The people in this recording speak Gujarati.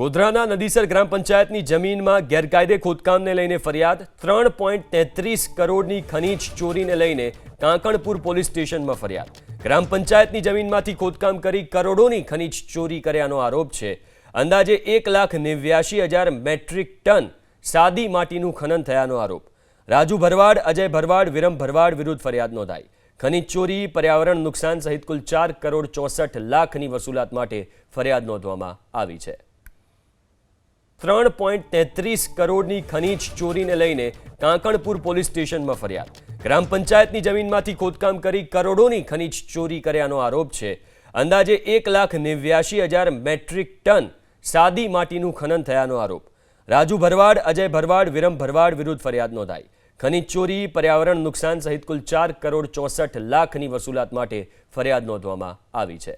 ગોધરાના નદીસર ગ્રામ પંચાયતની જમીનમાં ગેરકાયદે ખોદકામને લઈને ફરિયાદ, ત્રણ પોઈન્ટ તેત્રીસ કરોડની ખનીજ ચોરીને લઈને કાંકણપુર પોલીસ સ્ટેશનમાં ફરિયાદ. ગ્રામ પંચાયતની જમીનમાંથી ખોદકામ કરી કરોડોની ખનીજ ચોરી કર્યાનો આરોપ છે. અંદાજે એક લાખ નેવ્યાશી હજાર મેટ્રિક ટન સાદી માટીનું ખનન થયાનો આરોપ. રાજુ ભરવાડ, અજય ભરવાડ, વિરમ ભરવાડ વિરુદ્ધ ફરિયાદ નોંધાઈ. ખનીજ ચોરી, પર્યાવરણ નુકસાન સહિત કુલ ચાર કરોડ ચોસઠ લાખની વસૂલાત માટે ફરિયાદ નોંધવામાં આવી છે. ત્રણ પોઈન્ટ તેત્રીસ કરોડની ખનીજ ચોરીને લઈને કાંકણપુર પોલીસ સ્ટેશનમાં ફરિયાદ. ગ્રામ પંચાયતની જમીનમાંથી ખોદકામ કરી કરોડોની ખનીજ ચોરી કર્યાનો આરોપ છે. અંદાજે એક લાખ નેવ્યાશી હજાર મેટ્રિક ટન સાદી માટીનું ખનન થયાનો આરોપ. રાજુ ભરવાડ, અજય ભરવાડ, વિરમ ભરવાડ વિરુદ્ધ ફરિયાદ નોંધાઈ. ખનીજ ચોરી, પર્યાવરણ નુકસાન સહિત કુલ ચાર કરોડ ચોસઠ લાખની વસૂલાત માટે ફરિયાદ નોંધવામાં આવી છે.